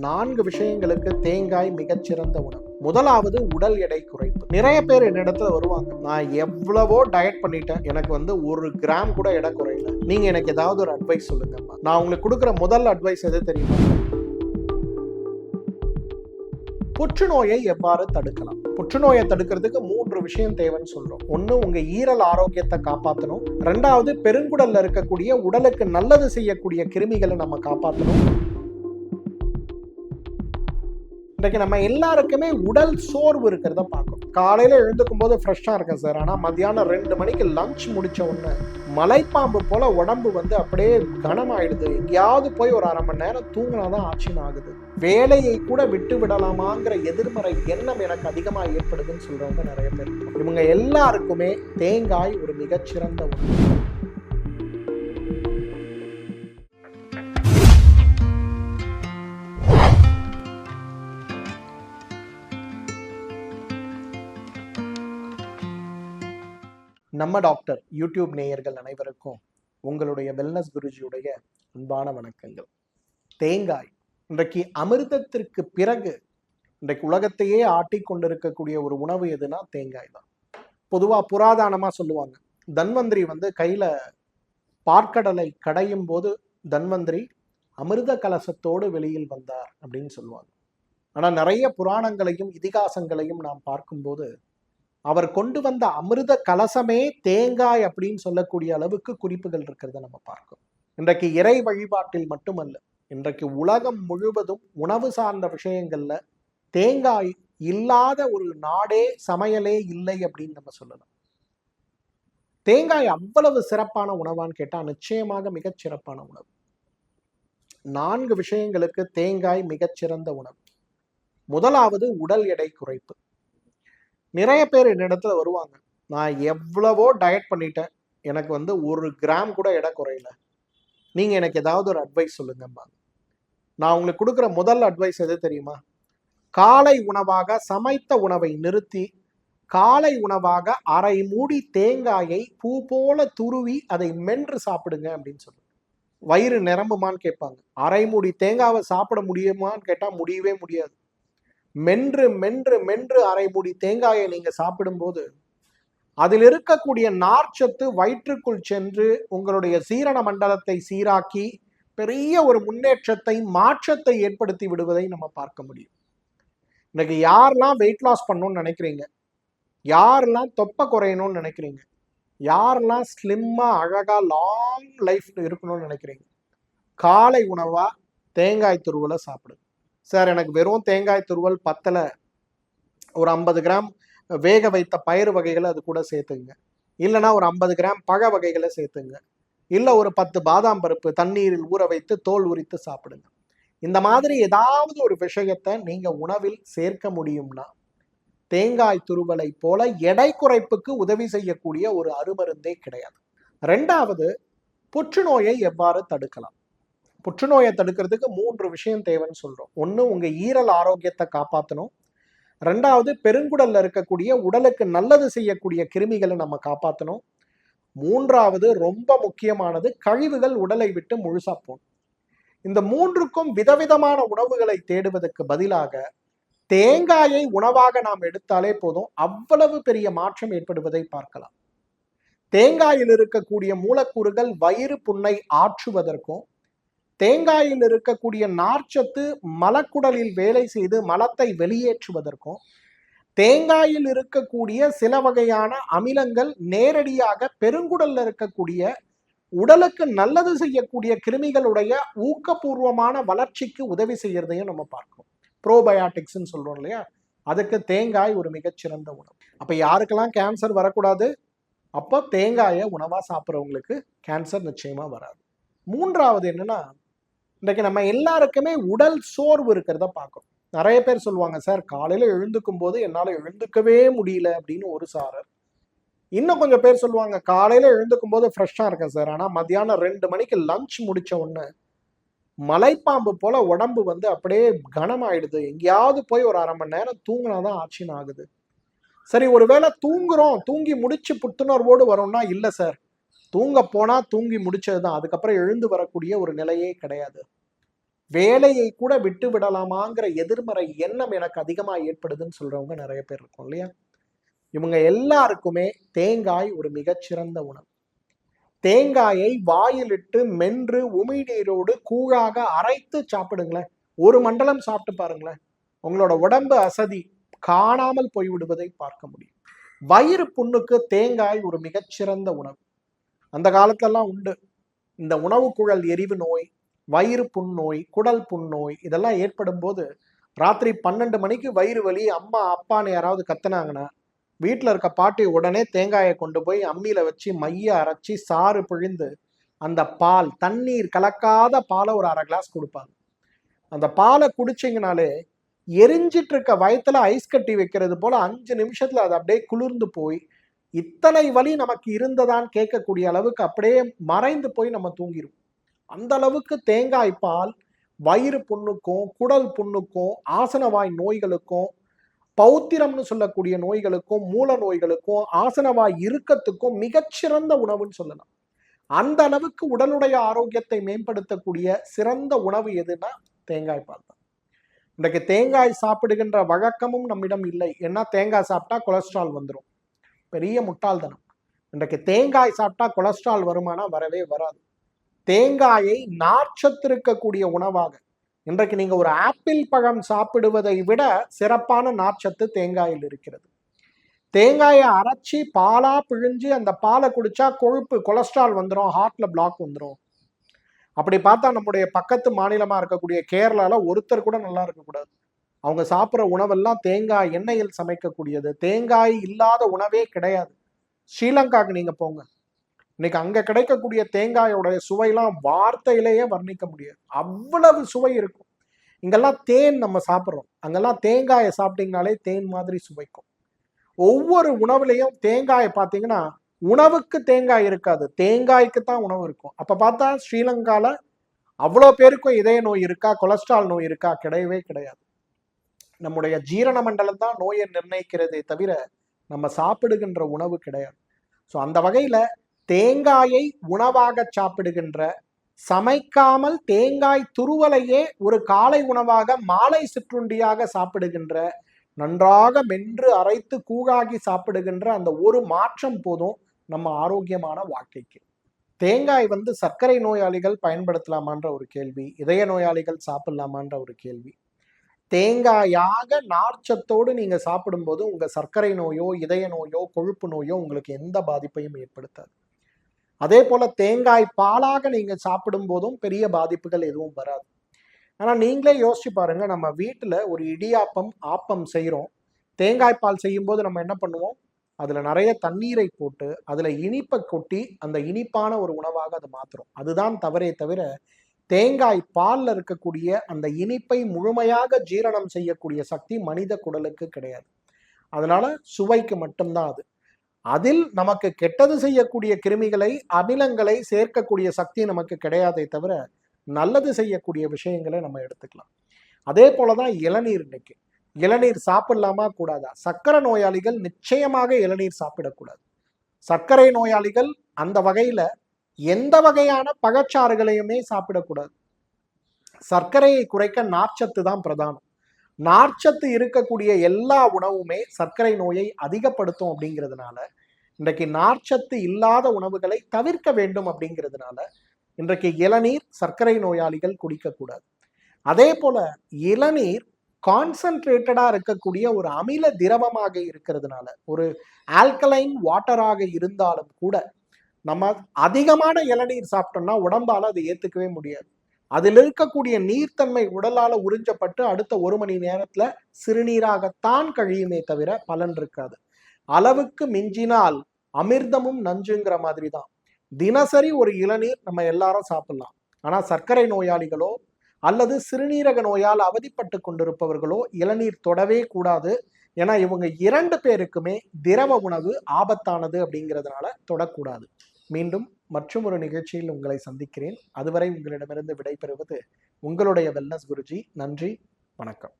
நான்கு விஷயங்களுக்கு தேங்காய் மிகச்சிறந்த உணவு. முதலாவது உடல் எடை குறைப்பு. நிறைய பேர் என்னிடத்துல வருவாங்க நான் எவ்வளவோ டயட் பண்ணிட்டேன் எனக்கு வந்து ஒரு கிராம் கூட எடை குறையல. நீங்க எனக்கு ஏதாவது ஒரு அட்வைஸ் சொல்லுங்கம்மா. நான் உங்களுக்கு கொடுக்குற முதல் அட்வைஸ் எது தெரியுமா? புற்றுநோயை எவ்வாறு தடுக்கலாம்? புற்றுநோயை தடுக்கிறதுக்கு மூன்று விஷயம் தேவைன்னு சொல்றோம். ஒன்று உங்க ஈரல் ஆரோக்கியத்தை காப்பாற்றணும் ரெண்டாவது பெருங்குடல்ல இருக்கக்கூடிய உடலுக்கு நல்லது செய்யக்கூடிய கிருமிகளை நம்ம காப்பாற்றணும் இன்றைக்கு நம்ம எல்லாருக்குமே உடல் சோர்வு இருக்கிறத பார்க்கணும். காலையில எழுந்துக்கும் போது ஃப்ரெஷ்ஷா இருக்கேன் சார் ஆனா மத்தியானம் ரெண்டு மணிக்கு லஞ்ச் முடிச்ச உடனே மலைப்பாம்பு போல உடம்பு வந்து அப்படியே கனமாயிடுது. எங்கேயாவது போய் ஒரு அரை மணி நேரம் தூங்கினாதான் ஆட்சின்னு ஆகுது. வேலையை கூட விட்டு விடலாமாங்கிற எதிர்மறை எண்ணம் எனக்கு அதிகமாக ஏற்படுதுன்னு சொல்றவங்க நிறைய பேர் இவங்க எல்லாருக்குமே தேங்காய் ஒரு மிகச்சிறந்த உணவு. நம்ம டாக்டர் யூடியூப் நேயர்கள் அனைவருக்கும் உங்களுடைய வெல்னஸ் குருஜியுடைய அன்பான வணக்கங்கள். தேங்காய் இன்றைக்கு அமிர்தத்திற்கு பிறகு இன்றைக்கு உலகத்தையே ஆட்டிக் கொண்டிருக்கக்கூடிய ஒரு உணவு எதுனா தேங்காய் தான். பொதுவா புராதானமாக சொல்லுவாங்க. தன்வந்திரி வந்து கையில பார்க்கடலை கடையும் போது தன்வந்திரி அமிர்த கலசத்தோடு வெளியில் வந்தார் அப்படின்னு சொல்லுவாங்க. ஆனா நிறைய புராணங்களையும் இதிகாசங்களையும் நாம் பார்க்கும்போது அவர் கொண்டு வந்த அமிர்த கலசமே தேங்காய் அப்படின்னு சொல்லக்கூடிய அளவுக்கு குறிப்புகள் இருக்கிறத நம்ம பார்க்கும் இன்றைக்கு இறை வழிபாட்டில் மட்டுமல்ல இன்றைக்கு உலகம் முழுவதும் உணவு சார்ந்த விஷயங்கள்ல தேங்காய் இல்லாத ஒரு நாடே சமையலே இல்லை அப்படின்னு நம்ம சொல்லலாம். தேங்காய் அவ்வளவு சிறப்பான உணவான்னு கேட்டால் நிச்சயமாக மிகச் சிறப்பான உணவு. நான்கு விஷயங்களுக்கு தேங்காய் மிகச்சிறந்த உணவு. முதலாவது உடல் எடை குறைப்பு. நிறைய பேர் என்னிடத்துல வருவாங்க. நான் எவ்வளவோ டயட் பண்ணிட்டேன். எனக்கு வந்து ஒரு கிராம் கூட எடை குறையல. நீங்க எனக்கு ஏதாவது ஒரு அட்வைஸ் சொல்லுங்கம்மா. நான் உங்களுக்கு கொடுக்குற முதல் அட்வைஸ் எது தெரியுமா? காலை உணவாக சமைத்த உணவை நிறுத்தி காலை உணவாக அரை மூடி தேங்காயை பூ போல துருவி அதை மென்று சாப்பிடுங்க அப்படின்னு சொல்லுங்க வயிறு நிரம்புமான்னு கேட்பாங்க. அரை மூடி தேங்காவை சாப்பிட முடியுமான்னு கேட்டால் முடியவே முடியாது. மென்று மென்று மென்று அரை மூடி தேங்காயை நீங்க சாப்பிடும்போது அதில் இருக்கக்கூடிய நார்ச்சத்து வயிற்றுக்குள் சென்று உங்களுடைய சீரண மண்டலத்தை சீராக்கி பெரிய ஒரு முன்னேற்றத்தை மாற்றத்தை ஏற்படுத்தி விடுவதை நம்ம பார்க்க முடியும். இன்னைக்கு யாரெல்லாம் வெயிட் லாஸ் பண்ணணும்னு நினைக்கிறீங்க? யாரெல்லாம் தொப்பை குறையணும்னு நினைக்கிறீங்க? யாரெல்லாம் ஸ்லிம்மா அழகா லாங் லைஃப் இருக்கணும்னு நினைக்கிறீங்க? காலை உணவா தேங்காய் துருவலை சாப்பிடுங்க. சார் எனக்கு வெறும் தேங்காய் துருவல் பத்தலை. ஒரு ஐம்பது கிராம் வேக வைத்த பயிறு வகைகளை அது கூட சேர்த்துங்க. இல்லைன்னா ஒரு ஐம்பது கிராம் பழ வகைகளை சேர்த்துங்க. இல்லை ஒரு பத்து பாதாம் பருப்பு தண்ணீரில் ஊற வைத்து தோல் உரித்து சாப்பிடுங்க. இந்த மாதிரி ஏதாவது ஒரு விஷயத்தை நீங்கள் உணவில் சேர்க்க முடியும்னா தேங்காய் துருவலை போல எடை குறைப்புக்கு உதவி செய்யக்கூடிய ஒரு அருமருந்தே கிடையாது. ரெண்டாவது புற்றுநோயை எவ்வாறு தடுக்கலாம்? புற்றுநோயை தடுக்கிறதுக்கு மூன்று விஷயம் தேவைன்னு சொல்றோம். ஒன்று உங்க ஈரல் ஆரோக்கியத்தை காப்பாற்றணும் ரெண்டாவது பெருங்குடல்ல இருக்கக்கூடிய உடலுக்கு நல்லது செய்யக்கூடிய கிருமிகளை நம்ம காப்பாற்றணும் மூன்றாவது ரொம்ப முக்கியமானது கழிவுகள் உடலை விட்டு முழுசா போகணும். இந்த மூன்றுக்கும் விதவிதமான உணவுகளை தேடுவதற்கு பதிலாக தேங்காயை உணவாக நாம் எடுத்தாலே போதும் அவ்வளவு பெரிய மாற்றம் ஏற்படுவதை பார்க்கலாம். தேங்காயில் இருக்கக்கூடிய மூலக்கூறுகள் வயிறு புண்ணை ஆற்றுவதற்கும் தேங்காயில் இருக்கக்கூடிய நார்ச்சத்து மலக்குடலில் வேலை செய்து மலத்தை வெளியேற்றுவதற்கும் தேங்காயில் இருக்கக்கூடிய சில வகையான அமிலங்கள் நேரடியாக பெருங்குடல்ல இருக்கக்கூடிய உடலுக்கு நல்லது செய்யக்கூடிய கிருமிகளுடைய ஊக்கபூர்வமான வளர்ச்சிக்கு உதவி செய்யறதையும் நம்ம பார்க்கணும் ப்ரோபயாட்டிக்ஸ்ன்னு சொல்றோம் இல்லையா? அதுக்கு தேங்காய் ஒரு மிகச்சிறந்த உணவு. அப்போ யாருக்கெல்லாம் கேன்சர் வரக்கூடாது? அப்போ தேங்காயை உணவாக சாப்பிட்றவங்களுக்கு கேன்சர் நிச்சயமாக வராது. மூன்றாவது என்னன்னா இன்றைக்கு நம்ம எல்லாருக்குமே உடல் சோர்வு இருக்கிறத பார்க்கிறோம். நிறைய பேர் சொல்லுவாங்க சார் காலையில எழுந்துக்கும் போது என்னால எழுந்துக்கவே முடியல அப்படின்னு ஒரு சாரர். இன்னும் கொஞ்சம் பேர் சொல்லுவாங்க காலையில எழுந்துக்கும் போது ஃப்ரெஷ்ஷா இருக்கேன் சார். ஆனா மத்தியானம் ரெண்டு மணிக்கு லஞ்ச் முடிச்ச உடனே மலைப்பாம்பு போல உடம்பு வந்து அப்படியே கனமாயிடுது. எங்கேயாவது போய் ஒரு அரை மணி நேரம் தூங்கினாதான் ஆட்சின்னு ஆகுது. சரி ஒருவேளை தூங்குறோம் தூங்கி முடிச்சு புத்துணர்வோடு வரோம்னா இல்லை சார். தூங்க போனா தூங்கி முடிச்சதுதான். அதுக்கப்புறம் எழுந்து வரக்கூடிய ஒரு நிலையே கிடையாது. வேலையை கூட விட்டு விடலாமாங்கிற எதிர்மறை எண்ணம் எனக்கு அதிகமாக ஏற்படுதுன்னு சொல்றவங்க நிறைய பேர் இருக்கும் இல்லையா? இவங்க எல்லாருக்குமே தேங்காய் ஒரு மிகச்சிறந்த உணவு. தேங்காயை வாயிலிட்டு மென்று உமிழ்நீரோடு கூழாக அரைத்து சாப்பிடுங்களேன். ஒரு மண்டலம் சாப்பிட்டு பாருங்களேன். உங்களோட உடம்பு அசதி காணாமல் போய்விடுவதை பார்க்க முடியும். வயிறு புண்ணுக்கு தேங்காய் ஒரு மிகச்சிறந்த உணவு. அந்த காலத்திலலாம் உண்டு. இந்த உணவு குழல் எரிவு நோய் வயிறு புண்ணோய் குடல் புண்ணோய் இதெல்லாம் ஏற்படும் போது ராத்திரி பன்னெண்டு மணிக்கு வயிறு வலி அம்மா அப்பான்னு யாராவது கத்துனாங்கன்னா வீட்டில் இருக்க பாட்டி உடனே தேங்காயை கொண்டு போய் அம்மியில் வச்சு மைய அரைச்சி சாறு பிழிந்து அந்த பால் தண்ணீர் கலக்காத பாலை ஒரு அரை கிளாஸ் கொடுப்பாங்க. அந்த பாலை குடிச்சிங்கனாலே எரிஞ்சிட்டு இருக்க வயத்துல ஐஸ் கட்டி வைக்கிறது போல அஞ்சு நிமிஷத்துல அது அப்படியே குளிர்ந்து போய் இத்தனை வலி நமக்கு இருந்ததான் கேட்கக்கூடிய அளவுக்கு அப்படியே மறைந்து போய் நம்ம தூங்கிடும் அந்த அளவுக்கு தேங்காய் பால் வயிறு புண்ணுக்கும் குடல் புண்ணுக்கும் ஆசனவாய் நோய்களுக்கும் பௌத்திரம்னு சொல்லக்கூடிய நோய்களுக்கும் மூல நோய்களுக்கும் ஆசனவாய் இறுக்கத்துக்கும் மிகச்சிறந்த உணவுன்னு சொல்லலாம். அந்த அளவுக்கு உடலுடைய ஆரோக்கியத்தை மேம்படுத்தக்கூடிய சிறந்த உணவு எதுன்னா தேங்காய் பால் தான். இன்றைக்கு தேங்காய் சாப்பிடுகின்ற வழக்கமும் நம்மிடம் இல்லை. ஏன்னா தேங்காய் சாப்பிட்டா கொலஸ்ட்ரால் வந்துடும் பெரிய முட்டாள்தனம். இன்றைக்கு தேங்காய் சாப்பிட்டா கொலஸ்ட்ரால் வருமானா வரவே வராது. தேங்காயை நார்ச்சத்து இருக்கக்கூடிய உணவாக. இன்றைக்கு நீங்க ஒரு ஆப்பிள் பழம் சாப்பிடுவதை விட சிறப்பான நார்ச்சத்து தேங்காயில் இருக்கிறது. தேங்காயை அரைச்சி பாலா பிழிஞ்சு அந்த பாலை குடிச்சா கொழுப்பு கொலஸ்ட்ரால் வந்துடும் ஹார்ட்ல பிளாக் வந்துடும் அப்படி பார்த்தா நம்முடைய பக்கத்து மாநிலமா இருக்கக்கூடிய கேரளால ஒருத்தர் கூட நல்லா இருக்கக்கூடாது. அவங்க சாப்பிட்ற உணவெல்லாம் தேங்காய் எண்ணெயில் சமைக்கக்கூடியது. தேங்காய் இல்லாத உணவே கிடையாது. ஸ்ரீலங்காக்கு நீங்க போங்க. இன்னைக்கு அங்க கிடைக்கக்கூடிய தேங்காயோடைய சுவையெல்லாம் வார்த்தையிலேயே வர்ணிக்க முடியாது. அவ்வளவு சுவை இருக்கும். இங்கெல்லாம் தேன் நம்ம சாப்பிட்றோம். அங்கெல்லாம் தேங்காயை சாப்பிட்டீங்கனாலே தேன் மாதிரி சுவைக்கும். ஒவ்வொரு உணவுலையும் தேங்காயை பார்த்தீங்கன்னா உணவுக்கு தேங்காய் இருக்காது. தேங்காய்க்கு தான் உணவு இருக்கும். அப்போ பார்த்தா ஸ்ரீலங்காவில் அவ்வளோ பேருக்கும் இதய நோய் இருக்கா கொலஸ்ட்ரால் நோய் இருக்கா கிடையவே கிடையாது. நம்முடைய ஜீரண மண்டலம் தான் நோயை நிர்ணயிக்கிறதே தவிர நம்ம சாப்பிடுகின்ற உணவு கிடையாது. ஸோ அந்த வகையில் தேங்காயை உணவாக சாப்பிடுகின்ற சமைக்காமல் தேங்காய் துருவலையே ஒரு காலை உணவாக மாலை சிற்றுண்டியாக சாப்பிடுகின்ற நன்றாக மென்று அரைத்து கூழாகி சாப்பிடுகின்ற அந்த ஒரு மாற்றம் போதும் நம்ம ஆரோக்கியமான வாழ்க்கைக்கு. தேங்காய் வந்து சர்க்கரை நோயாளிகள் பயன்படுத்தலாமான்ற ஒரு கேள்வி இதய நோயாளிகள் சாப்பிடலாமான்ற ஒரு கேள்வி. தேங்காயாக நார்ச்சத்தோடு நீங்கள் சாப்பிடும்போது உங்கள் சர்க்கரை நோயோ இதய நோயோ கொழுப்பு நோயோ உங்களுக்கு எந்த பாதிப்பையும் ஏற்படுத்தாது. அதே போல் தேங்காய் பாலாக நீங்கள் சாப்பிடும் போதும் பெரிய பாதிப்புகள் எதுவும் வராது. ஆனால் நீங்களே யோசிச்சு பாருங்கள் நம்ம வீட்டில் ஒரு இடியாப்பம் ஆப்பம் செய்கிறோம் தேங்காய் பால் செய்யும் போது நம்ம என்ன பண்ணுவோம்? அதில் நிறைய தண்ணீரை போட்டு அதில் இனிப்பை கொட்டி அந்த இனிப்பான ஒரு உணவாக அதை மாற்றுறோம் அதுதான் தவறே தவிர தேங்காய் பாலில் இருக்கக்கூடிய அந்த இனிப்பை முழுமையாக ஜீரணம் செய்யக்கூடிய சக்தி மனித குடலுக்கு கிடையாது. அதனால சுவைக்கு மட்டும்தான் அது. அதில் நமக்கு கெட்டது செய்யக்கூடிய கிருமிகளை அமிலங்களை சேர்க்கக்கூடிய சக்தி நமக்கு கிடையாதே தவிர நல்லது செய்யக்கூடிய விஷயங்களை நம்ம எடுத்துக்கலாம். அதே போலதான் இளநீர் இன்னைக்கு. இளநீர் சாப்பிடலாமா? கூடாதா? சர்க்கரை நோயாளிகள் நிச்சயமாக இளநீர் சாப்பிடக்கூடாது. சர்க்கரை நோயாளிகள் அந்த வகையில எந்த வகையான பகச்சாறுகளையுமே சாப்பிடக்கூடாது. சர்க்கரையை குறைக்க நார்ச்சத்து தான் பிரதானம். நார்ச்சத்து இருக்கக்கூடிய எல்லா உணவுமே சர்க்கரை நோயை அதிகப்படுத்தும் அப்படிங்கிறதுனால இன்றைக்கு நார்ச்சத்து இல்லாத உணவுகளை தவிர்க்க வேண்டும் அப்படிங்கிறதுனால இன்றைக்கு இளநீர் சர்க்கரை நோயாளிகள் குடிக்கக்கூடாது. அதே போல இளநீர் கான்சன்ட்ரேட்டடாக இருக்கக்கூடிய ஒரு அமில திரவமாக இருக்கிறதுனால ஒரு ஆல்கலைன் வாட்டராக இருந்தாலும் கூட நம்ம அதிகமான இளநீர் சாப்பிட்டோம்னா உடம்பால அதை ஏத்துக்கவே முடியாது. அதில் இருக்கக்கூடிய நீர்த்தன்மை உடலால உறிஞ்சப்பட்டு அடுத்த ஒரு மணி நேரத்துல சிறுநீராகத்தான் கழியுமே தவிர பலன் இருக்காது. அளவுக்கு மிஞ்சினால் அமிர்தமும் நஞ்சுங்கிற மாதிரி தான் தினசரி ஒரு இளநீர் நம்ம எல்லாரும் சாப்பிடலாம். ஆனா சர்க்கரை நோயாளிகளோ அல்லது சிறுநீரக நோயால் அவதிப்பட்டு கொண்டிருப்பவர்களோ இளநீர் தொடவே கூடாது. ஏன்னா இவங்க இரண்டு பேருக்குமே திரவ உணவு ஆபத்தானது அப்படிங்கிறதுனால தொடக்கூடாது. மீண்டும் மற்றும் ஒரு நிகழ்ச்சியில் உங்களை சந்திக்கிறேன். அதுவரை உங்களிடமிருந்து விடைபெறுவது உங்களுடைய வெல்னஸ் குருஜி. நன்றி வணக்கம்.